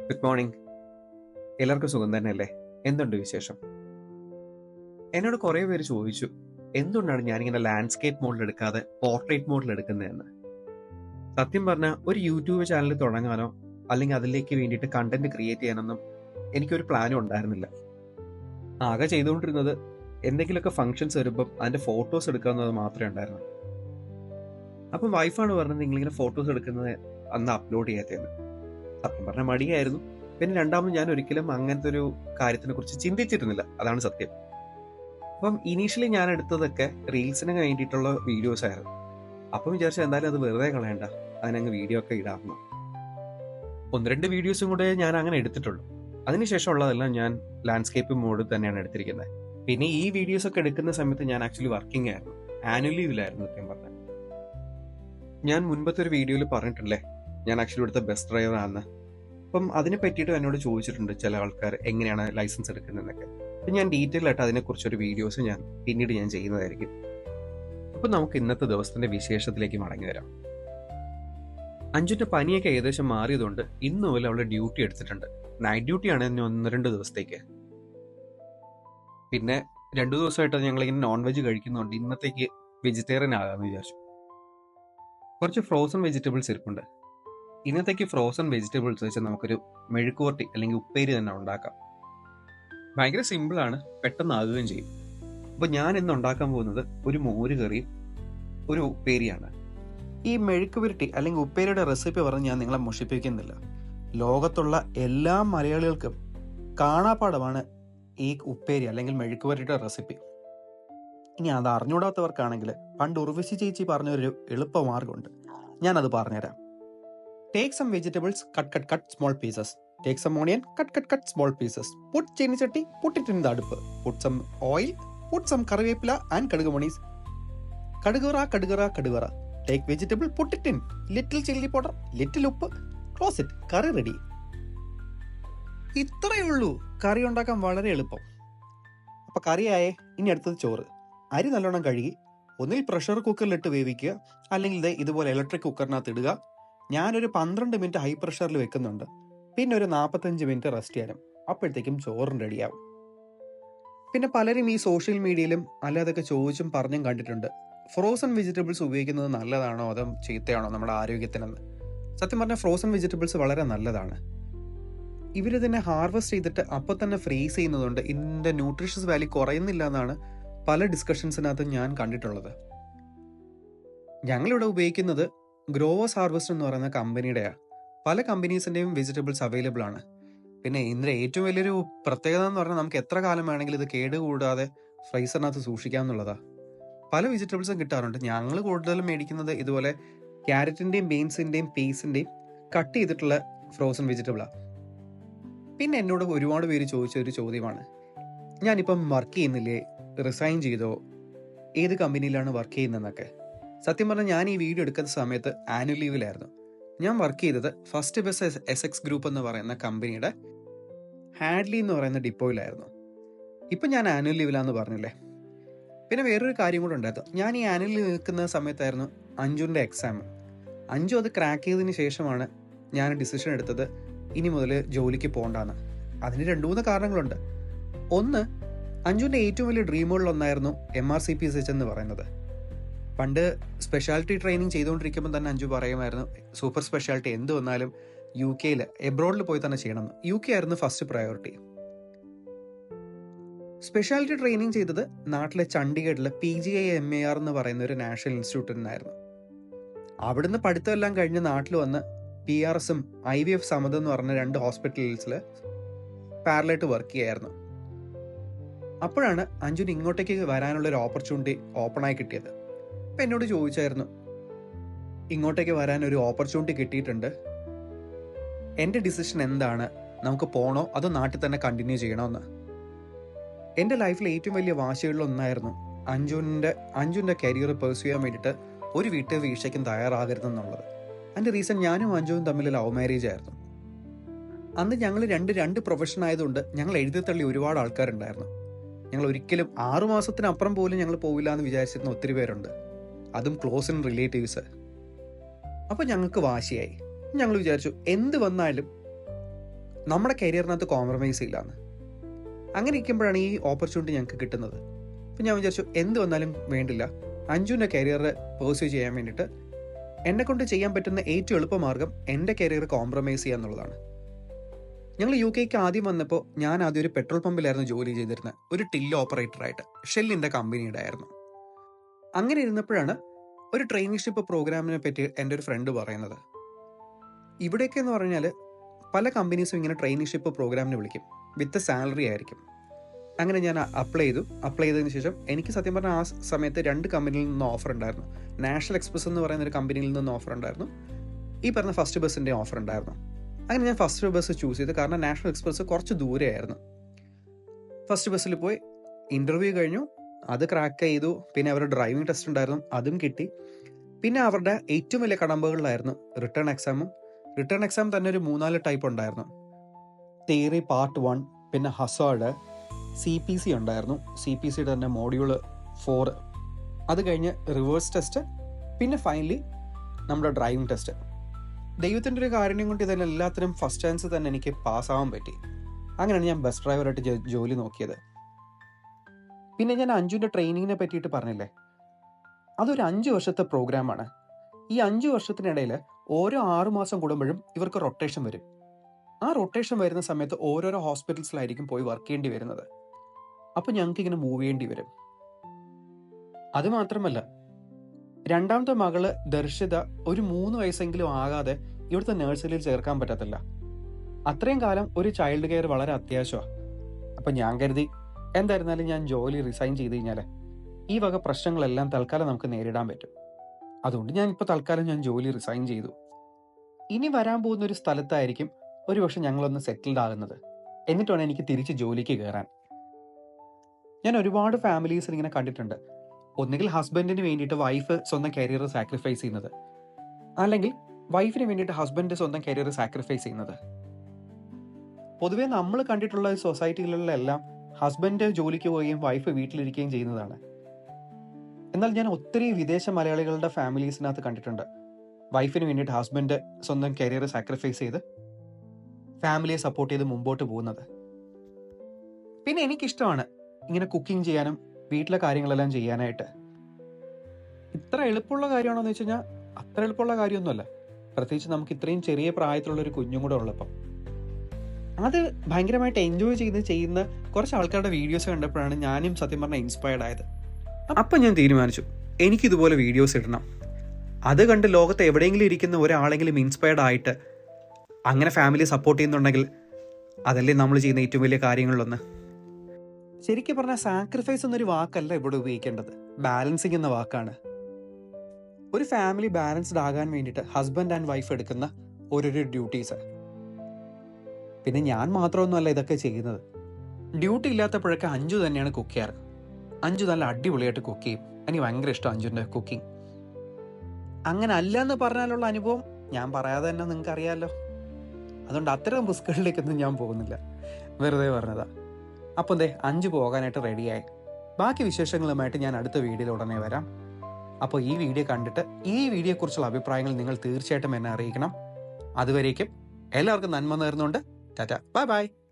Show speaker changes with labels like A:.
A: Good morning എല്ലാവർക്കും സുഖം തന്നെയല്ലേ? എന്തുണ്ട് വിശേഷം? എന്നോട് കുറേ പേര് ചോദിച്ചു എന്തുകൊണ്ടാണ് ഞാനിങ്ങനെ ലാൻഡ്സ്കേപ്പ് മോഡിൽ എടുക്കാതെ പോർട്രേറ്റ് മോഡിൽ എടുക്കുന്നതെന്ന്? സത്യം പറഞ്ഞാൽ ഒരു യൂട്യൂബ് ചാനൽ തുടങ്ങാനോ അല്ലെങ്കിൽ അതിലേക്ക് വേണ്ടിയിട്ട് കണ്ടന്റ് ക്രിയേറ്റ് ചെയ്യാനൊന്നും എനിക്കൊരു പ്ലാനും ഉണ്ടായിരുന്നില്ല. ആകെ ചെയ്തുകൊണ്ടിരുന്നത് എന്തെങ്കിലുമൊക്കെ ഫങ്ഷൻസ് വരുമ്പം അതിന്റെ ഫോട്ടോസ് എടുക്കാവുന്നത് മാത്രമേ ഉണ്ടായിരുന്നു അപ്പം വൈഫാണ് പറഞ്ഞത് നിങ്ങളിങ്ങനെ ഫോട്ടോസ് എടുക്കുന്നത് അന്ന് അപ്ലോഡ് ചെയ്യാത്തതെന്ന്. സത്യം പറഞ്ഞ മടിയായിരുന്നു. പിന്നെ രണ്ടാമത് ഞാൻ ഒരിക്കലും അങ്ങനത്തെ ഒരു കാര്യത്തിനെ കുറിച്ച് ചിന്തിച്ചിരുന്നില്ല. അതാണ് സത്യം. അപ്പം ഇനീഷ്യലി ഞാൻ എടുത്തതൊക്കെ റീൽസിന് വേണ്ടിയിട്ടുള്ള വീഡിയോസ് ആയിരുന്നു. അപ്പം വിചാരിച്ചു എന്തായാലും അത് വെറുതെ കളയണ്ട. അതിനങ്ങ് വീഡിയോ ഒക്കെ ഇടാമെന്ന്. ഒന്ന് രണ്ട് വീഡിയോസും കൂടെ ഞാൻ അങ്ങനെ എടുത്തിട്ടുള്ളൂ. അതിനുശേഷം ഉള്ളതെല്ലാം ഞാൻ ലാൻഡ്സ്കേപ്പ് മോഡിൽ തന്നെയാണ് എടുത്തിരിക്കുന്നത്. പിന്നെ ഈ വീഡിയോസ് ഒക്കെ എടുക്കുന്ന സമയത്ത് ഞാൻ ആക്ച്വലി വർക്കിംഗ് ആയിരുന്നു. ആനുവൽ ലീവിലായിരുന്നു സത്യം പറഞ്ഞാൽ. ഞാൻ മുൻപത്തെ ഒരു വീഡിയോയിൽ പറഞ്ഞിട്ടില്ലേ ഞാൻ ആക്ച്വലി ഇവിടുത്തെ ബസ് ഡ്രൈവർ ആണെന്ന്. അപ്പം അതിനെ പറ്റിയിട്ട് എന്നോട് ചോദിച്ചിട്ടുണ്ട് ചില ആൾക്കാർ എങ്ങനെയാണ് ലൈസൻസ് എടുക്കുന്നതെന്നൊക്കെ. അപ്പം ഞാൻ ഡീറ്റെയിൽ ആയിട്ട് അതിനെക്കുറിച്ചൊരു വീഡിയോസ് ഞാൻ പിന്നീട് ഞാൻ ചെയ്യുന്നതായിരിക്കും. അപ്പം നമുക്ക് ഇന്നത്തെ ദിവസത്തിന്റെ വിശേഷത്തിലേക്ക് മടങ്ങി വരാം. അഞ്ചിന്റെ പനിയൊക്കെ ഏകദേശം മാറിയതുകൊണ്ട് ഇന്ന് മുതൽ അവൾ ഡ്യൂട്ടി എടുത്തിട്ടുണ്ട്. നൈറ്റ് ഡ്യൂട്ടിയാണ് ഇനി ഒന്ന് രണ്ട് ദിവസത്തേക്ക്. പിന്നെ രണ്ടു ദിവസമായിട്ട് ഞങ്ങൾ ഇങ്ങനെ നോൺ വെജ് കഴിക്കുന്നുണ്ട് ഇന്നത്തേക്ക് വെജിറ്റേറിയൻ ആകാമെന്ന് വിചാരിച്ചു. കുറച്ച് ഫ്രോസൺ വെജിറ്റബിൾസ് ഇരിപ്പുണ്ട്. ഇന്നത്തേക്ക് ഫ്രോസൺ വെജിറ്റബിൾസ് വെച്ച് നമുക്കൊരു മെഴുക്കുവരട്ടി അല്ലെങ്കിൽ ഉപ്പേരി തന്നെ ഉണ്ടാക്കാം. ഭയങ്കര സിമ്പിളാണ് പെട്ടെന്നാകുകയും ചെയ്യും. അപ്പോൾ ഞാൻ ഇന്ന് ഉണ്ടാക്കാൻ പോകുന്നത് ഒരു മോര് കറി ഒരു ഉപ്പേരിയാണ്. ഈ മെഴുക്ക് പുരട്ടി അല്ലെങ്കിൽ ഉപ്പേരിയുടെ റെസിപ്പി പറഞ്ഞ് ഞാൻ നിങ്ങളെ മുഷിപ്പിക്കുന്നില്ല ലോകത്തുള്ള എല്ലാ മലയാളികൾക്കും കാണാപ്പാടമാണ് ഈ ഉപ്പേരി അല്ലെങ്കിൽ മെഴുക്ക് പുരട്ടിയുടെ റെസിപ്പി ഇനി അത് അറിഞ്ഞൂടാത്തവർക്കാണെങ്കിൽ പണ്ട് ഉർവശി ചേച്ചി പറഞ്ഞൊരു എളുപ്പമാർഗമുണ്ട്. ഞാനത് പറഞ്ഞുതരാം. Take some vegetables cut cut cut small pieces take some onion cut cut cut small pieces put ചീനിച്ചട്ടി പുട്ടിട്ട് ഇൻ ദ അടുപ്പ് put some oil put some കറിവേപ്പില ആൻഡ് കടുക് മണീസ് കടുകറ കടുകറ കടുകറ take vegetable പുട്ടിട്ടിൻ in little chilli powder little ഉപ്പ് close it curry ready ഇത്രയേ ഉള്ളൂ. കറി ഉണ്ടാക്കാൻ വളരെ എളുപ്പം. അപ്പൊ കറിയായേ ഇനി അടുത്തത് ചോറ്. അരി നല്ലോണം കഴുകി ഒന്നിൽ പ്രഷർ കുക്കറിലിട്ട് വേവിക്കുക അല്ലെങ്കിൽ ഇതേ ഇതുപോലെ ഇലക്ട്രിക് കുക്കറിനകത്ത് ഇടുക. ഞാനൊരു പന്ത്രണ്ട് മിനിറ്റ് ഹൈ പ്രഷറിൽ വെക്കുന്നുണ്ട്. പിന്നെ ഒരു നാൽപ്പത്തഞ്ച് മിനിറ്റ് റെസ്റ്റ് ചെയ്യാനും. അപ്പോഴത്തേക്കും ചോറും റെഡിയാവും പിന്നെ പലരും ഈ സോഷ്യൽ മീഡിയയിലും അല്ലാതൊക്കെ ചോദിച്ചും പറഞ്ഞും കണ്ടിട്ടുണ്ട്. ഫ്രോസൺ വെജിറ്റബിൾസ് ഉപയോഗിക്കുന്നത് നല്ലതാണോ? അതോ ചീത്തയാണോ നമ്മുടെ ആരോഗ്യത്തിനെന്ന്? സത്യം പറഞ്ഞാൽ ഫ്രോസൺ വെജിറ്റബിൾസ് വളരെ നല്ലതാണ്. ഇവരിതിനെ ഹാർവെസ്റ്റ് ചെയ്തിട്ട് അപ്പോൾ തന്നെ ഫ്രീസ് ചെയ്യുന്നതുകൊണ്ട് ഇതിന്റെ ന്യൂട്രീഷ്യസ് വാല്യൂ കുറയുന്നില്ല എന്നാണ് പല ഡിസ്കഷൻസിനകത്ത് ഞാൻ കണ്ടിട്ടുള്ളത്. ഞങ്ങളിവിടെ ഉപയോഗിക്കുന്നത് ഗ്രോവേഴ്സ് ഹാർവെസ്റ്റ് എന്ന് പറയുന്ന കമ്പനിയുടെയാണ് പല കമ്പനീസിന്റെയും വെജിറ്റബിൾസ് അവൈലബിൾ ആണ്. പിന്നെ ഇതിന്റെ ഏറ്റവും വലിയൊരു പ്രത്യേകത എന്ന് പറഞ്ഞാൽ നമുക്ക് എത്ര കാലം വേണമെങ്കിലും ഇത് കേടുകൂടാതെ ഫ്രൈസറിനകത്ത് സൂക്ഷിക്കാമെന്നുള്ളതാ പല വെജിറ്റബിൾസും കിട്ടാറുണ്ട്. ഞങ്ങൾ കൂടുതലും മേടിക്കുന്നത് ഇതുപോലെ ക്യാരറ്റിന്റെയും ബീൻസിന്റെയും പീസിന്റെയും കട്ട് ചെയ്തിട്ടുള്ള ഫ്രോസൺ വെജിറ്റബിളാണ് പിന്നെ എന്നോട് ഒരുപാട് പേര് ചോദിച്ച ഒരു ചോദ്യമാണ്. ഞാനിപ്പം വർക്ക് ചെയ്യുന്നില്ലേ? റിസൈൻ ചെയ്തോ? ഏത് കമ്പനിയിലാണ് വർക്ക് ചെയ്യുന്നതെന്നൊക്കെ. സത്യം പറഞ്ഞാൽ ഞാൻ ഈ വീഡിയോ എടുക്കുന്ന സമയത്ത് ആനുവൽ ലീവിലായിരുന്നു ഞാൻ വർക്ക് ചെയ്തത് first bus S X group എന്ന് പറയുന്ന കമ്പനിയുടെ ഹാഡ്ലി എന്ന് പറയുന്ന ഡിപ്പോയിലായിരുന്നു ഇപ്പം ഞാൻ ആനുവൽ ലീവിലാന്ന് പറഞ്ഞില്ലേ? പിന്നെ വേറൊരു കാര്യം കൂടെ ഉണ്ടായിരുന്നു. ഞാൻ ഈ ആനുവൽ ലീവ് നിൽക്കുന്ന സമയത്തായിരുന്നു അഞ്ജുന്റെ എക്സാം അഞ്ചു അത് ക്രാക്ക് ചെയ്തതിന് ശേഷമാണ് ഞാൻ ഡിസിഷൻ എടുത്തത് ഇനി മുതൽ ജോലിക്ക് പോകണ്ടാന്ന്. അതിന് രണ്ടു മൂന്ന് കാരണങ്ങളുണ്ട്. ഒന്ന് അഞ്ജുവിന്റെ ഏറ്റവും വലിയ ഡ്രീമുകളിലൊന്നായിരുന്നു M R C P S H എന്ന് പറയുന്നത്. പണ്ട് സ്പെഷ്യാലിറ്റി ട്രെയിനിങ് ചെയ്തുകൊണ്ടിരിക്കുമ്പോൾ തന്നെ അഞ്ചു പറയുമായിരുന്നു സൂപ്പർ സ്പെഷ്യാലിറ്റി എന്ത് വന്നാലും യു കെയിൽ എബ്രോഡിൽ പോയി തന്നെ ചെയ്യണം. യു കെ ആയിരുന്നു ഫസ്റ്റ് പ്രയോറിറ്റി സ്പെഷ്യാലിറ്റി ട്രെയിനിങ് ചെയ്തത് നാട്ടിലെ ചണ്ഡീഗഡിലെ P G I M E R എന്ന് പറയുന്ന ഒരു നാഷണൽ ഇൻസ്റ്റിറ്റ്യൂട്ടിൽ നിന്നായിരുന്നു. അവിടുന്ന് പഠിത്തമെല്ലാം കഴിഞ്ഞ് നാട്ടിൽ വന്ന് പി ആർ എസും ഐ വി എഫ് സമത എന്ന് പറഞ്ഞ രണ്ട് ഹോസ്പിറ്റൽസിൽ പാരലായിട്ട് വർക്ക് ചെയ്യായിരുന്നു. അപ്പോഴാണ് അഞ്ജുന് ഇങ്ങോട്ടേക്ക് വരാനുള്ള ഒരു ഓപ്പർച്യൂണിറ്റി ഓപ്പണായി കിട്ടിയത്. അപ്പം എന്നോട് ചോദിച്ചായിരുന്നു ഇങ്ങോട്ടേക്ക് വരാൻ ഒരു ഓപ്പർച്യൂണിറ്റി കിട്ടിയിട്ടുണ്ട്. എന്റെ ഡിസിഷൻ എന്താണ്? നമുക്ക് പോണോ? അതോ നാട്ടിൽ തന്നെ കണ്ടിന്യൂ ചെയ്യണമെന്ന് എന്റെ ലൈഫിലെ ഏറ്റവും വലിയ വാശികളിലൊന്നായിരുന്നു അഞ്ജുവിന്റെ അഞ്ജുവിന്റെ കരിയർ പെർസ്യൂ ചെയ്യാൻ വേണ്ടിയിട്ട് ഒരു വീട്ടിൽ വീഴ്ചയ്ക്കും തയ്യാറാകരുതെന്നുള്ളത് അതിന്റെ റീസൺ ഞാനും അഞ്ജുവും തമ്മിൽ ലവ് മാരേജ് ആയിരുന്നു. അന്ന് ഞങ്ങൾ രണ്ട് രണ്ട് പ്രൊഫഷൻ ആയതുകൊണ്ട് ഞങ്ങൾ എഴുതി തള്ളി ഒരുപാട് ആൾക്കാരുണ്ടായിരുന്നു. ഞങ്ങൾ ഒരിക്കലും ആറുമാസത്തിനപ്പുറം പോലും ഞങ്ങൾ പോവില്ല എന്ന് വിചാരിച്ചിരുന്ന ഒത്തിരി പേരുണ്ട്. അതും ക്ലോസ് ഇൻ റിലേറ്റീവ്സ്. അപ്പോൾ ഞങ്ങൾക്ക് വാശിയായി. ഞങ്ങൾ വിചാരിച്ചു എന്ത് വന്നാലും
B: നമ്മുടെ കരിയറിനകത്ത് കോംപ്രമൈസ് ഇല്ലാന്ന്. അങ്ങനെ ഇരിക്കുമ്പോഴാണ് ഈ ഓപ്പർച്യൂണിറ്റി ഞങ്ങൾക്ക് കിട്ടുന്നത്. അപ്പം ഞാൻ വിചാരിച്ചു എന്ത് വന്നാലും വേണ്ടില്ല. അഞ്ജുവിന്റെ കരിയർ പേഴ്സ്യൂ ചെയ്യാൻ വേണ്ടിയിട്ട് എന്നെ കൊണ്ട് ചെയ്യാൻ പറ്റുന്ന ഏറ്റവും എളുപ്പമാർഗം എന്റെ കരിയർ കോംപ്രമൈസ് ചെയ്യുക എന്നുള്ളതാണ്. ഞങ്ങൾ യു കെക്ക് ആദ്യം വന്നപ്പോൾ ഞാൻ ആദ്യം ഒരു പെട്രോൾ പമ്പിലായിരുന്നു ജോലി ചെയ്തിരുന്നത്. ഒരു ടില്ല് ഓപ്പറേറ്ററായിട്ട് ഷെല്ലിന്റെ കമ്പനിയുടെ ആയിരുന്നു. അങ്ങനെ ഇരുന്നപ്പോഴാണ് ഒരു ട്രെയിനിഷിപ്പ് പ്രോഗ്രാമിനെ പറ്റി എന്റെ ഒരു ഫ്രണ്ട് പറയുന്നത്. ഇവിടെയൊക്കെ എന്ന് പറഞ്ഞാൽ പല കമ്പനീസും ഇങ്ങനെ ട്രെയിനിഷിപ്പ് പ്രോഗ്രാമിനെ വിളിക്കും. വിത്ത് സാലറി ആയിരിക്കും. അങ്ങനെ ഞാൻ അപ്ലൈ ചെയ്തു. അപ്ലൈ ചെയ്തതിന് ശേഷം എനിക്ക് സത്യം പറഞ്ഞാൽ ആ സമയത്ത് രണ്ട് കമ്പനിയിൽ നിന്ന് ഓഫർ ഉണ്ടായിരുന്നു. നാഷണൽ എക്സ്പ്രസ് എന്ന് പറയുന്ന ഒരു കമ്പനിയിൽ നിന്ന് ഓഫർ ഉണ്ടായിരുന്നു. ഈ പറഞ്ഞ ഫസ്റ്റ് ബസ്സിന്റെ ഓഫർ ഉണ്ടായിരുന്നു. അങ്ങനെ ഞാൻ ഫസ്റ്റ് ബസ് ചൂസ് ചെയ്തു. കാരണം നാഷണൽ എക്സ്പ്രസ് കുറച്ച് ദൂരെയായിരുന്നു. ഫസ്റ്റ് ബസ്സിൽ പോയി ഇന്റർവ്യൂ കഴിഞ്ഞു. അത് ക്രാക്ക് ചെയ്തു. പിന്നെ അവരുടെ ഡ്രൈവിംഗ് ടെസ്റ്റ് ഉണ്ടായിരുന്നു. അതും കിട്ടി. പിന്നെ അവരുടെ ഏറ്റവും വലിയ കടമ്പകളിലായിരുന്നു റിട്ടേൺ എക്സാമും റിട്ടേൺ എക്സാം തന്നെ ഒരു മൂന്നാൽ ടൈപ്പ് ഉണ്ടായിരുന്നു. തിയറി പാർട്ട് വൺ പിന്നെ ഹസാഡ് സി പി സി ഉണ്ടായിരുന്നു. സി പി സിയുടെ തന്നെ മോഡ്യൂൾ ഫോർ അത് കഴിഞ്ഞ് റിവേഴ്സ് ടെസ്റ്റ് പിന്നെ ഫൈനലി നമ്മുടെ ഡ്രൈവിംഗ് ടെസ്റ്റ് ദൈവത്തിന്റെ ഒരു കാരണം കൊണ്ട് ഇതെല്ലാത്തിനും ഫസ്റ്റ് ചാൻസ് തന്നെ എനിക്ക് പാസ്സാവാൻ പറ്റി. അങ്ങനെയാണ് ഞാൻ ബസ് ഡ്രൈവറായിട്ട് ജോലി നോക്കിയത്. പിന്നെ ഞാൻ അഞ്ജുവിന്റെ ട്രെയിനിങ്ങിനെ പറ്റിയിട്ട് പറഞ്ഞില്ലേ? അതൊരു അഞ്ച് വർഷത്തെ പ്രോഗ്രാമാണ് ഈ അഞ്ച് വർഷത്തിനിടയിൽ ഓരോ ആറു മാസം കൂടുമ്പോഴും ഇവർക്ക് റൊട്ടേഷൻ വരും. ആ റൊട്ടേഷൻ വരുന്ന സമയത്ത് ഓരോരോ ഹോസ്പിറ്റൽസിലായിരിക്കും പോയി വർക്ക് ചെയ്യേണ്ടി വരുന്നത്. അപ്പോൾ ഞങ്ങൾക്ക് ഇങ്ങനെ മൂവ് ചെയ്യേണ്ടി വരും. അത് മാത്രമല്ല രണ്ടാമത്തെ മകൾ ദർശിത ഒരു മൂന്ന് വയസ്സെങ്കിലും ആകാതെ ഇവിടുത്തെ നഴ്സറിയിൽ ചേർക്കാൻ പറ്റത്തില്ല. അത്രയും കാലം ഒരു ചൈൽഡ് കെയർ വളരെ അത്യാവശ്യമാണ് അപ്പം ഞാൻ കരുതി എന്തായിരുന്നാലും ഞാൻ ജോലി റിസൈൻ ചെയ്ത് കഴിഞ്ഞാൽ ഈ വക പ്രശ്നങ്ങളെല്ലാം തൽക്കാലം നമുക്ക് നേരിടാൻ പറ്റും. അതുകൊണ്ട് ഞാൻ ഇപ്പോൾ തൽക്കാലം ഞാൻ ജോലി റിസൈൻ ചെയ്തു. ഇനി വരാൻ പോകുന്ന ഒരു സ്ഥലത്തായിരിക്കും ഒരു ഒരുപക്ഷെ ഞങ്ങളൊന്ന് സെറ്റിൽഡ് ആകുന്നത്. എന്നിട്ട് വേണം എനിക്ക് തിരിച്ച് ജോലിക്ക് കയറാൻ ഞാൻ ഒരുപാട് ഫാമിലീസിൽ ഇങ്ങനെ കണ്ടിട്ടുണ്ട്. ഒന്നുകിൽ ഹസ്ബൻഡിന് വേണ്ടിയിട്ട് വൈഫ് സ്വന്തം കരിയർ സാക്രിഫൈസ് ചെയ്യുന്നത്. അല്ലെങ്കിൽ വൈഫിന് വേണ്ടിയിട്ട് ഹസ്ബൻഡ് സ്വന്തം കരിയർ സാക്രിഫൈസ് ചെയ്യുന്നത്. പൊതുവേ നമ്മൾ കണ്ടിട്ടുള്ള സൊസൈറ്റികളിലെല്ലാം ഹസ്ബൻഡ് ജോലിക്ക് പോവുകയും വൈഫ് വീട്ടിലിരിക്കുകയും ചെയ്യുന്നതാണ്. എന്നാൽ ഞാൻ ഒത്തിരി വിദേശ മലയാളികളുടെ ഫാമിലീസിനകത്ത് കണ്ടിട്ടുണ്ട്. വൈഫിന് വേണ്ടിയിട്ട് ഹസ്ബൻഡ് സ്വന്തം കരിയർ സാക്രിഫൈസ് ചെയ്ത് ഫാമിലിയെ സപ്പോർട്ട് ചെയ്ത് മുമ്പോട്ട് പോകുന്നത്. പിന്നെ എനിക്കിഷ്ടമാണ് ഇങ്ങനെ കുക്കിംഗ് ചെയ്യാനും വീട്ടിലെ കാര്യങ്ങളെല്ലാം ചെയ്യാനായിട്ട്. ഇത്ര എളുപ്പമുള്ള കാര്യമാണോ എന്ന് വെച്ച് കഴിഞ്ഞാൽ അത്ര എളുപ്പമുള്ള കാര്യമൊന്നുമല്ല. പ്രത്യേകിച്ച് നമുക്ക് ഇത്രയും ചെറിയ പ്രായത്തിലുള്ള ഒരു കുഞ്ഞും കൂടെ ഉള്ളപ്പം. അത് ഭയങ്കരമായിട്ട് എൻജോയ് ചെയ്ത് ചെയ്യുന്ന കുറച്ച് ആൾക്കാരുടെ വീഡിയോസ് കണ്ടപ്പോഴാണ് ഞാനും സത്യം പറഞ്ഞാൽ ഇൻസ്പയർഡ് ആയത്. അപ്പം ഞാൻ തീരുമാനിച്ചു എനിക്കിതുപോലെ വീഡിയോസ് ഇടണം. അത് കണ്ട് ലോകത്ത് എവിടെയെങ്കിലും ഇരിക്കുന്ന ഒരാളെങ്കിലും ഇൻസ്പയർഡ് ആയിട്ട് അങ്ങനെ ഫാമിലി സപ്പോർട്ട് ചെയ്യുന്നുണ്ടെങ്കിൽ അതല്ലേ നമ്മൾ ചെയ്യുന്ന ഏറ്റവും വലിയ കാര്യങ്ങളിലൊന്ന്. ശരിക്കും പറഞ്ഞാൽ സാക്രിഫൈസ് എന്നൊരു വാക്കല്ല ഇവിടെ ഉപയോഗിക്കേണ്ടത്. ബാലൻസിങ് എന്ന വാക്കാണ്. ഒരു ഫാമിലി ബാലൻസ്ഡ് ആകാൻ വേണ്ടിയിട്ട് ഹസ്ബൻഡ് ആൻഡ് വൈഫ് എടുക്കുന്ന ഓരോരോ ഡ്യൂട്ടീസ് പിന്നെ ഞാൻ മാത്രമൊന്നുമല്ല ഇതൊക്കെ ചെയ്യുന്നത്. ഡ്യൂട്ടി ഇല്ലാത്തപ്പോഴൊക്കെ അഞ്ചു തന്നെയാണ് കുക്ക് ചെയ്യാറ്. അഞ്ചു നല്ല അടിപൊളിയായിട്ട് കുക്ക് ചെയ്യും. എനിക്ക് ഭയങ്കര ഇഷ്ടം അഞ്ചുന്റെ കുക്കിംഗ്. അങ്ങനെ അല്ല എന്ന് പറഞ്ഞാലുള്ള അനുഭവം ഞാൻ പറയാതെ തന്നെ നിങ്ങൾക്ക് അറിയാമല്ലോ അതുകൊണ്ട് അത്തരം റിസ്കുകളിലേക്കൊന്നും ഞാൻ പോകുന്നില്ല. വെറുതെ പറഞ്ഞതാ. അപ്പം ദേ അഞ്ചു പോകാനായിട്ട് റെഡിയായി. ബാക്കി വിശേഷങ്ങളുമായിട്ട് ഞാൻ അടുത്ത വീഡിയോയിൽ ഉടനെ വരാം. അപ്പോൾ ഈ വീഡിയോ കണ്ടിട്ട് ഈ വീഡിയോയെക്കുറിച്ചുള്ള അഭിപ്രായങ്ങൾ നിങ്ങൾ തീർച്ചയായിട്ടും എന്നെ അറിയിക്കണം. അതുവരേക്കും എല്ലാവർക്കും നന്മ നേർന്നുകൊണ്ട് Ta. Bye bye.